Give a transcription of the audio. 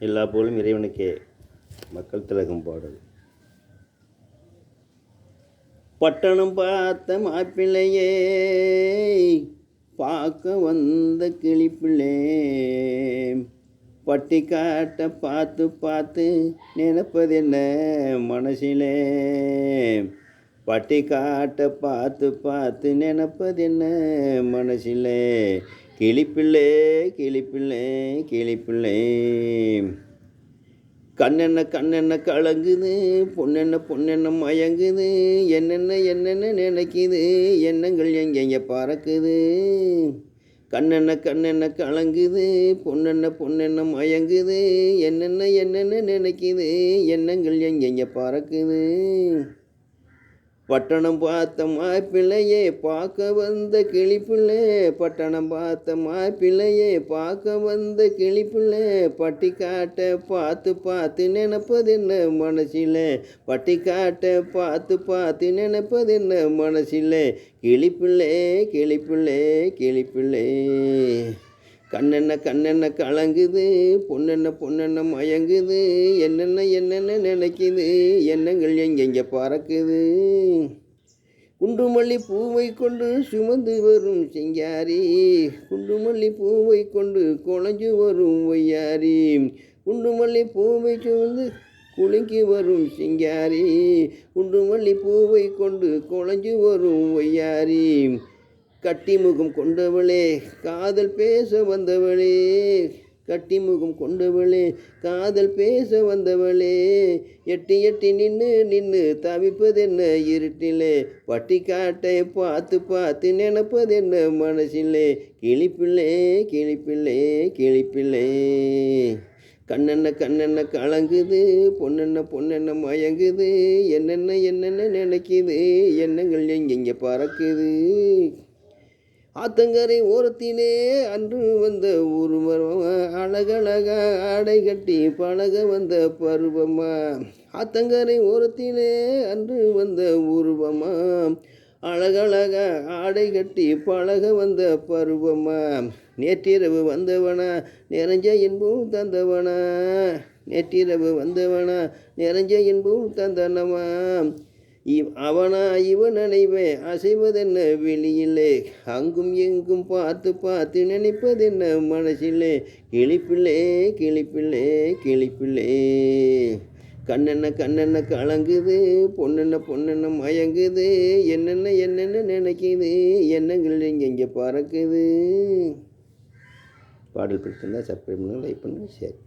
எல்லா போலும் இறைவனுக்கே மக்கள் திலகம் பாடல். பட்டணம் பார்த்த மாப்பிள்ளையே பார்க்க வந்த கிளிப்பிள்ளே பட்டி காட்ட பார்த்து பார்த்து நினைப்பது என்ன மனசிலே? பட்டி காட்ட பார்த்து பார்த்து நினைப்பது என்ன மனசிலே? கிளிப்பிள்ளே கிளிப்பிள்ளே கிளிப்பிள்ளே. கண்ணென்ன கண்ணென்ன கலங்குது பொண்ணென்ன பொண்ணென்ன மயங்குது. என்னென்ன என்னென்ன நினைக்குது எண்ணங்கள் எங்கெங்க பறக்குது. கண்ணென்ன கண்ணென்ன கலங்குது பொண்ணென்ன பொண்ணென்ன மயங்குது. என்னென்ன என்னென்ன நினைக்குது எண்ணங்கள் எங்கெங்க பறக்குது. பட்டணம் பார்த்த மாப்பிள்ளையே பார்க்க வந்த கிளிப்பிள்ளை. பட்டணம் பார்த்த மாப்பிள்ளையே பார்க்க வந்த கிளிப்பிள்ளை. பட்டி காட்ட பார்த்து பார்த்து நினைப்பது என்ன மனசில்? பட்டி காட்ட பார்த்து பார்த்து நினைப்பது என்ன மனசில்? கிளிப்பிள்ளை கிளிப்பிள்ளை கிளிப்பிள்ளை. கண்ணென்ன கண்ணென்ன கலங்குது பொண்ணென்ன பொண்ணென்ன மயங்குது என்னென்ன என்னென்ன நினைக்குது எண்ணங்கள் எங்கெங்கே பறக்குது? குண்டுமல்லி பூவை கொண்டு சுமந்து வரும் சிங்காரி குண்டுமல்லி பூவை கொண்டு குழஞ்சு வரும் ஒய்யாரி குண்டுமல்லி பூவை சுமந்து குலுங்கி வரும் சிங்காரி குண்டுமல்லி பூவை கொண்டு குழஞ்சு வரும் ஒய்யாரி. கட்டிமுகம் கொண்டவளே காதல் பேச வந்தவளே கட்டிமுகம் கொண்டவளே காதல் பேச வந்தவளே எட்டி எட்டி நின்று நின்று தவிப்பதென்ன இருட்டிலே பட்டி காட்டை பார்த்து பார்த்து நினைப்பதென்ன மனசிலே கிளிப்பிள்ளே கிளிப்பிள்ளே கிளிப்பிள்ளே. கண்ணென்ன கண்ணென்ன கலங்குது பொண்ணென்ன பொண்ணென்ன மயங்குது என்னென்ன என்னென்ன நினைக்குது எண்ணங்கள் எங்கெங்கே பறக்குது. ஆத்தங்கரை ஓரத்திலே அன்று வந்த ஒரு அழகழக ஆடை கட்டி பழக வந்த பருவமா. ஆத்தங்கரை ஓரத்திலே அன்று வந்த உருவமா. அழகழக ஆடை கட்டி பழக வந்த பருவமா. நேற்றிரவு வந்தவனா நிறைஞ்ச இன்பும் தந்தவனா. நேற்றிரவு வந்தவனா நிறைஞ்ச இன்பும் தந்தனமா. இவ் அவனா இவன் நினைவே அசைவதென்ன வெளியிலே? அங்கும் எங்கும் பார்த்து பார்த்து நினைப்பதென்ன மனசிலே? கிளிப்பிள்ளே கிளிப்பிள்ளே கிளிப்பிள்ளே. கண்ணென்ன கண்ணென்ன கலங்குது பொண்ணென்ன பொண்ணென்ன மயங்குது. என்னென்ன என்னென்ன நினைக்குது? எண்ணங்கள் இங்கே பறக்குது? பாடல் பிடிச்சிருந்தா சப்ஸ்கிரைப் பண்ணுங்கள் லைக் பண்ணுங்கள் ஷேர்